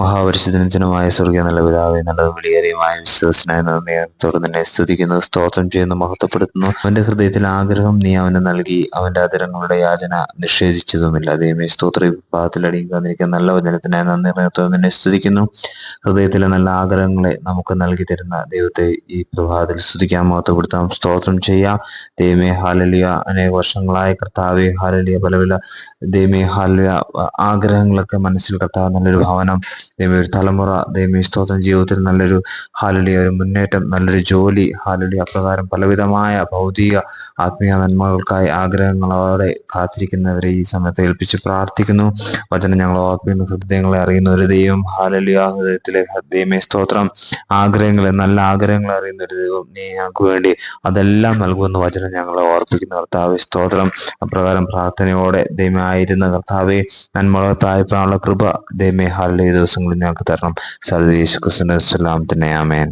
മഹാപരിശുദ്ധനമായ സ്വർഗീയ നല്ല പിതാവെ നല്ലതും വിളിയേറിയുമായ വിശ്വസനായ നിന്നെ സ്തുതിക്കുന്നു സ്തോത്രം ചെയ്യുന്നു മഹത്വപ്പെടുത്തുന്നു. അവന്റെ ഹൃദയത്തിൽ ആഗ്രഹം നീ അവന് നൽകി അവന്റെ അതിരങ്ങളുടെ യാചന നിഷേധിച്ചതുമില്ല. ദൈവമേ സ്തോത്ര വിഭാഗത്തിൽ അടിയിക്കാതിരിക്കുന്ന നല്ല വചനത്തിനായി നന്ദി നിന്നെ സ്തുതിക്കുന്നു. ഹൃദയത്തിലെ നല്ല ആഗ്രഹങ്ങളെ നമുക്ക് നൽകി തരുന്ന ദൈവത്തെ ഈ പ്രഭാതത്തിൽ സ്തുതിക്കാൻ മഹത്വപ്പെടുത്താം സ്തോത്രം ചെയ്യാം. ദൈവമേ ഹാലലിയ അനേക വർഷങ്ങളായ കർത്താവെ ഹാലലിയ പല പല ദൈവമേ ഹാലലിയ ആഗ്രഹങ്ങളൊക്കെ മനസ്സിൽ കർത്താവ് നല്ലൊരു ഭവനം ദൈവം ഒരു തലമുറ ദൈവം സ്തോത്രം ജീവിതത്തിൽ നല്ലൊരു ഹാലലി ഒരു മുന്നേറ്റം നല്ലൊരു ജോലി ഹാലലി അപ്രകാരം പലവിധമായ ഭൗതിക ആത്മീയ നന്മകൾക്കായി ആഗ്രഹങ്ങളോടെ കാത്തിരിക്കുന്നവരെ ഈ സമയത്ത് ഏൽപ്പിച്ച് പ്രാർത്ഥിക്കുന്നു. വചനം ഞങ്ങൾ ഓർപ്പിക്കുന്ന ഹൃദയങ്ങളെ അറിയുന്ന ഒരു ദൈവം ഹാലലി ആ ഹൃദയത്തിലെ ദൈവമേ സ്തോത്രം. ആഗ്രഹങ്ങളെ നല്ല ആഗ്രഹങ്ങൾ അറിയുന്ന ഒരു ദൈവം നീ ഞങ്ങൾക്ക് വേണ്ടി അതെല്ലാം നൽകുമെന്ന് വചനം ഞങ്ങളെ ഓർപ്പിക്കുന്ന. കർത്താവ് സ്തോത്രം. അപ്രകാരം പ്രാർത്ഥനയോടെ ദൈവമായിരുന്ന കർത്താവെ തായ്പാനുള്ള കൃപ ദൈവമേ ഹാലലി ദിവസങ്ങളിൽ ഞങ്ങൾക്ക് തരണം. സർവീസ് തന്നെ ആമേൻ.